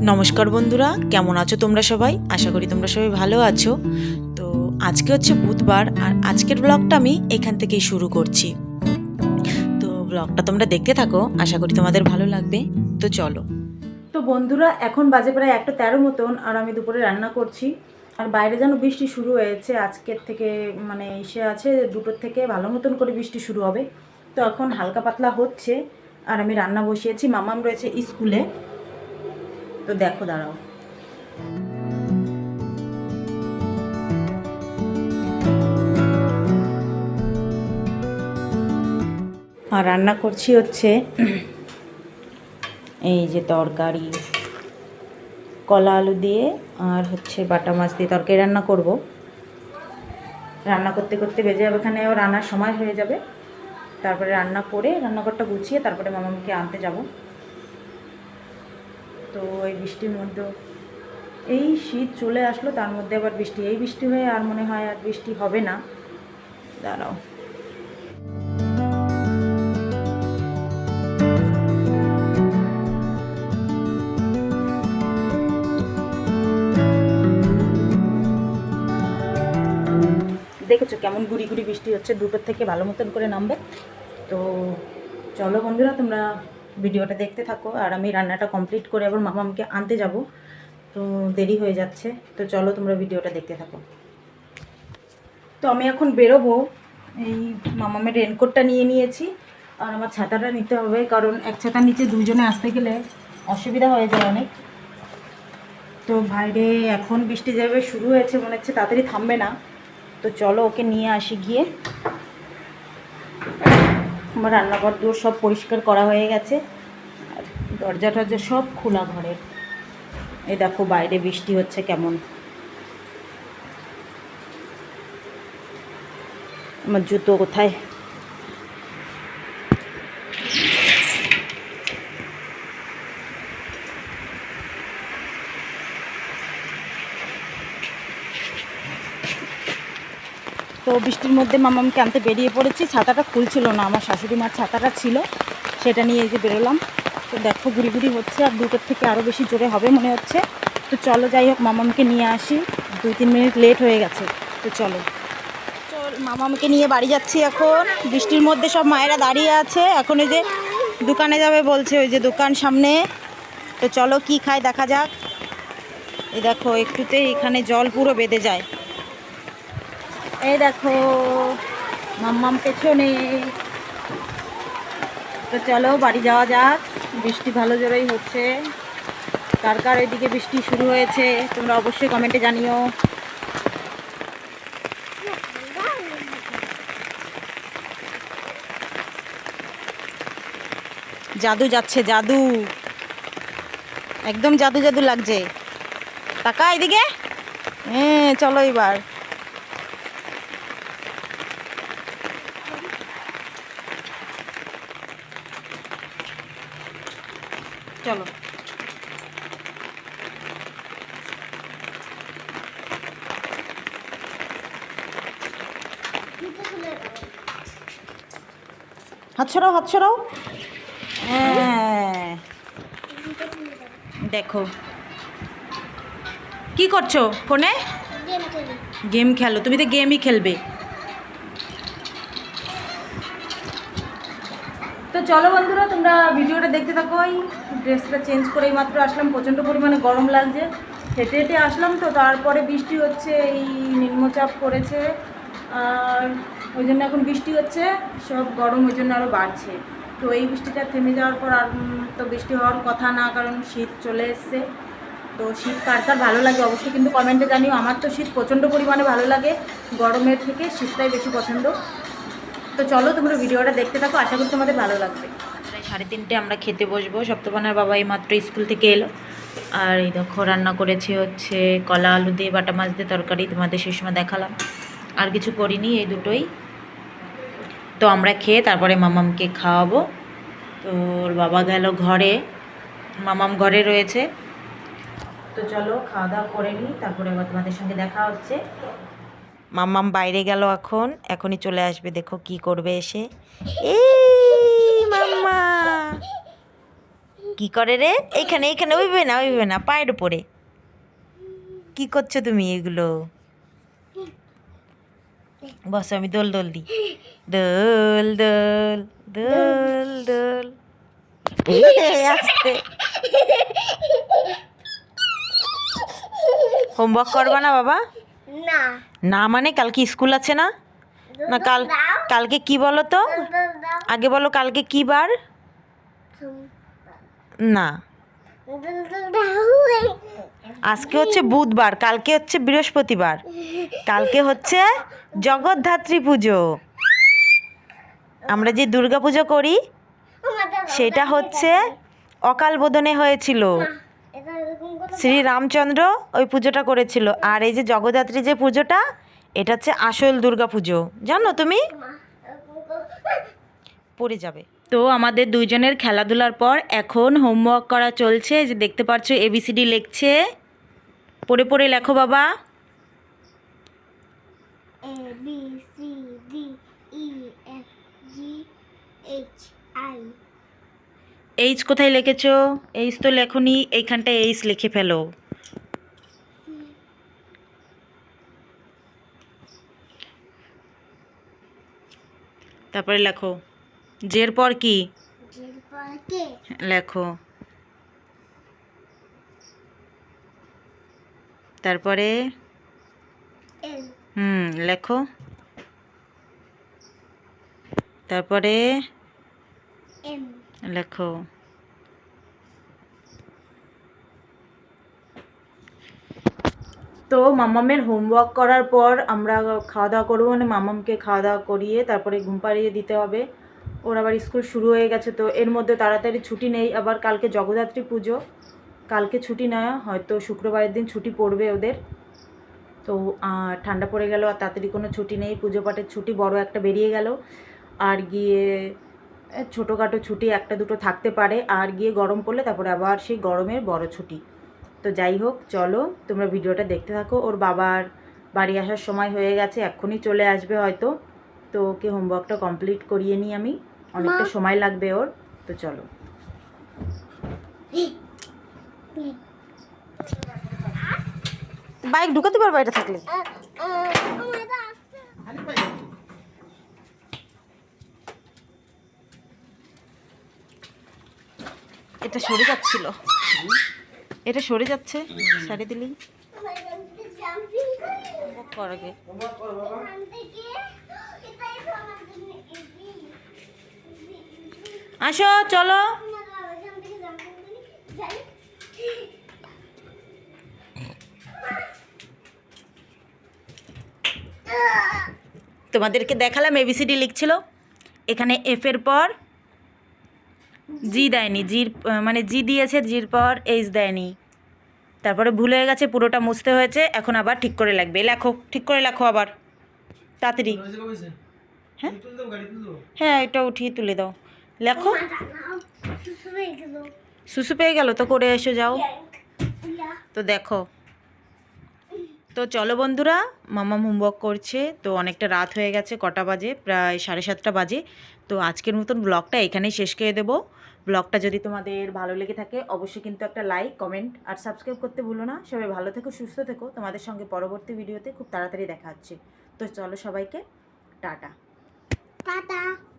নমস্কার বন্ধুরা, কেমন আছো তোমরা সবাই? আশা করি তোমরা সবাই ভালো আছো। তো আজকে হচ্ছে বুধবার, আর আজকের ব্লগটা আমি এখান থেকেই শুরু করছি। তো ব্লগটা তোমরা দেখতে থাকো, আশা করি তোমাদের ভালো লাগবে। তো চলো। তো বন্ধুরা, এখন বাজে প্রায় একটা তেরো মতন, আর আমি দুপুরে রান্না করছি। আর বাইরে যেন বৃষ্টি শুরু হয়েছে, আজকের থেকে মানে এসে আছে দুটোর থেকে ভালো মতন করে বৃষ্টি শুরু হবে। তো এখন হালকা পাতলা হচ্ছে, আর আমি রান্না বসিয়েছি। মামাম রয়েছে স্কুলে। তো দেখো, দাঁড়াও। আর রান্না করছি হচ্ছে এই যে তরকারি, কলা আলু দিয়ে আর হচ্ছে বাটা মাছ দিয়ে তরকারি রান্না করব। রান্না করতে করতে বেজে যাবে এখানে রান্নার সময় হয়ে যাবে। তারপরে রান্না করে রান্নাঘরটা গুছিয়ে তারপরে মামাকে আনতে যাব। তো এই বৃষ্টির মধ্যে এই শীত চলে আসলো, তার মধ্যে আবার বৃষ্টি। এই বৃষ্টি হয়ে আর মনে হয় আর বৃষ্টি হবে না। দাঁড়াও। দেখেছ কেমন গুড়ি গুড়ি বৃষ্টি হচ্ছে? দুটোর থেকে ভালো মতন করে নামবে। তো চলো বন্ধুরা, তোমরা ভিডিওটা দেখতে থাকো, আর আমি রান্নাটা কমপ্লিট করে আবার মামামকে আনতে যাব। তো দেরি হয়ে যাচ্ছে, তো চলো তোমরা ভিডিওটা দেখতে থাকো। তো আমি এখন বেরোবো, এই মামামের রেনকোটটা নিয়ে নিয়েছি, আর আমার ছাতাটা নিতে হবে, কারণ এক ছাতার নিচে দুজনে আসতে গেলে অসুবিধা হয়ে যায় অনেক। তো বাইরে এখন বৃষ্টি যাবে শুরু হয়েছে, মনে হচ্ছে তাড়াতাড়ি থামবে না। তো চলো ওকে নিয়ে আসি গিয়ে। আমার রান্নাঘর দূর সব পরিষ্কার করা হয়ে গেছে। আর দরজা টরজা সব খোলা ঘরের এই দেখো বাইরে বৃষ্টি হচ্ছে কেমন। আমার জুতো কোথায়? তো বৃষ্টির মধ্যে মামামকে আনতে বেরিয়ে পড়েছি। ছাতাটা খুলছিল না, আমার শাশুড়ি মার ছাতাটা ছিল, সেটা নিয়ে যে বেরোলাম। তো দেখো ঘুরি ঘুরি হচ্ছে, আর দুটোর থেকে আরও বেশি জোরে হবে মনে হচ্ছে। তো চলো যাই হোক, মামামকে নিয়ে আসি। দুই তিন মিনিট লেট হয়ে গেছে, তো চলো। চল, মামামকে নিয়ে বাড়ি যাচ্ছি এখন। বৃষ্টির মধ্যে সব মায়েরা দাঁড়িয়ে আছে। এখন এই যে দোকানে যাবে বলছে, ওই যে দোকান সামনে। তো চলো কি খায় দেখা যাক। এই দেখো একটুতে এখানে জল পুরো বেঁধে যায়। এই দেখো, মাম্মাম পেছনে। তো চলো, বাড়ি যাওয়া যাক। বৃষ্টি ভালো জোরেই হচ্ছে। কার কার এদিকে বৃষ্টি শুরু হয়েছে, তোমরা অবশ্যই কমেন্টে জানিও। জাদু যাচ্ছে, জাদু। একদম জাদু জাদু লাগছে। টাকা এদিকে। হ্যাঁ চলো এবার। চলো। হাত ছড়াও হাত ছড়াও হ্যাঁ। দেখো। কি করছ ফোনে? গেম খেলো। তুমি তো গেমই খেলবে। চলো বন্ধুরা, তোমরা ভিডিওটা দেখতে থাকো। ওই ড্রেসটা চেঞ্জ করেই মাত্র আসলাম। প্রচণ্ড পরিমাণে গরম লাগছে। হেঁটে হেঁটে আসলাম তো, তারপরে বৃষ্টি হচ্ছে, এই নিম্নচাপ পড়েছে। আর ওই জন্য এখন বৃষ্টি হচ্ছে, সব গরম ওই জন্য আরও বাড়ছে। তো এই বৃষ্টিটা থেমে যাওয়ার পর আর তো বৃষ্টি হওয়ার কথা না, কারণ শীত চলে এসছে। তো শীত কার কার ভালো লাগে অবশ্যই কিন্তু কমেন্টে জানিও। আমার তো শীত প্রচণ্ড পরিমাণে ভালো লাগে। গরমের থেকে শীতটাই বেশি পছন্দ। তো চলো তোমরা ভিডিওটা দেখতে থাকো, আশা করি তোমাদের ভালো লাগবে। সাড়ে তিনটে আমরা খেতে বসবো, সপ্তপানার বাবা এই মাত্র স্কুল থেকে এলো। আর এই দেখো, রান্না করেছে হচ্ছে কলা, আলু দিয়ে, বাটা মাছ দিয়ে তরকারি, তোমাদের সেই সময় দেখালাম। আর কিছু করিনি, এই দুটোই। তো আমরা খেয়ে তারপরে মামামকে খাওয়াবো। তো ওর বাবা গেল ঘরে, মামাম ঘরে রয়েছে। তো চলো, খাওয়া দাওয়া করে নিই, তারপরে আবার তোমাদের সঙ্গে দেখা হচ্ছে। মাম্মাম বাইরে গেল এখন। এখনই চলে আসবে, দেখো কি করবে এসে। এই মাম্মা! কি করে রে? এইখানে এইখানে ওইবে না ওইবে না, পায়ের উপরে। কি করছ তুমি এগুলো? বস, আমি দোল দোল দিই। দোল দোল দোল দোল। আসতে। হোমওয়ার্ক করবা না বাবা? না। না মানে কালকে স্কুল আছে না? না কাল কালকে কি বলো তো? আগে বলো কালকে কি বার? না। আজকে হচ্ছে বুধবার কালকে হচ্ছে বৃহস্পতিবার। কালকে হচ্ছে জগদ্ধাত্রী পুজো। আমরা যে দুর্গা পুজো করি সেটা হচ্ছে অকাল বোধনে হয়েছিল। শ্রী রামচন্দ্র ওই পুজোটা করেছিল। আর এই যে জগদ্ধাত্রী যে পুজোটা এটা হচ্ছে আসল দুর্গা পুজো। জানো তুমি? পড়ে যাবে। তো আমাদের দুইজনের খেলাধুলার পর এখন হোমওয়ার্ক করা চলছে। যে দেখতে পাচ্ছ এবিসিডি লিখছে। পড়ে পড়ে লেখো বাবা। এইচ কোথায় লিখেছো? এইচ তো লেখনি এইখানটায় এইচ লিখে ফেলো। তারপরে লেখো। জের পর কি? লেখো। তারপরে? হুম লেখো। তারপরে? এম লেখো। তো মামামের হোমওয়ার্ক করার পর আমরা খাওয়া দাওয়া করব মানে মামামকে খাওয়া দাওয়া করিয়ে তারপরে ঘুম পাড়িয়ে দিতে হবে। ওর আবার স্কুল শুরু হয়ে গেছে তো এর মধ্যে তাড়াতাড়ি ছুটি নেই। আবার কালকে জগদ্ধাত্রী পুজো। কালকে ছুটি নেয় হয়তো শুক্রবারের দিন ছুটি পড়বে ওদের। তো ঠান্ডা পড়ে গেল আর তাড়াতাড়ি কোনো ছুটি নেই। পুজো পাঠের ছুটি বড় একটা বেরিয়ে গেল। আর গিয়ে ছোটোখাটো ছুটি একটা দুটো থাকতে পারে আর গিয়ে গরম পড়লে তারপরে আবার সেই গরমের বড় ছুটি। তো যাই হোক চলো তোমরা ভিডিওটা দেখতে থাকো। ওর বাবার বাড়ি আসার সময় হয়ে গেছে এক্ষুনি চলে আসবে হয়তো। তো ওকে হোমওয়ার্কটা কমপ্লিট করিয়ে নিই আমি। অনেকটা সময় লাগবে ওর। তো চলো। বাইক ঢুকাতে পারব এটা থাকলে? এটা সরে যাচ্ছিল। এটা সরে যাচ্ছে, সারি কর আসো, চলো। তোমাদেরকে দেখালাম এবিসিডি লিখছিল। এখানে এফ এর পর জি দেয়নি জির মানে জি দিয়েছে জির পর এইচ দেয়নি। তারপরে ভুল হয়ে গেছে পুরোটা মুছতে হয়েছে এখন আবার ঠিক করে লাগবে। লেখো ঠিক করে লেখো আবার তাড়াতাড়ি। হ্যাঁ? হ্যাঁ এটা উঠিয়ে তুলে দাও। লেখো। সুসু পেয়ে গেল তো করে এসো যাও। তো দেখো। তো চলো বন্ধুরা মামা হোমওয়ার্ক করছে, তো অনেকটা রাত হয়ে গেছে, কটা বাজে? প্রায় সাড়ে সাতটা বাজে। তো আজকের মতন ব্লগটা এখানেই শেষ করে দেবো। ব্লগটা যদি তোমাদের ভালো লেগে থাকে, অবশ্যই কিন্তু একটা লাইক কমেন্ট আর সাবস্ক্রাইব করতে ভুলো না। সবাই ভালো থেকো, সুস্থ থেকো। তোমাদের সঙ্গে পরবর্তী ভিডিওতে খুব তাড়াতাড়ি দেখা হচ্ছে। তো চলো সবাইকে, টাটা। টাটা।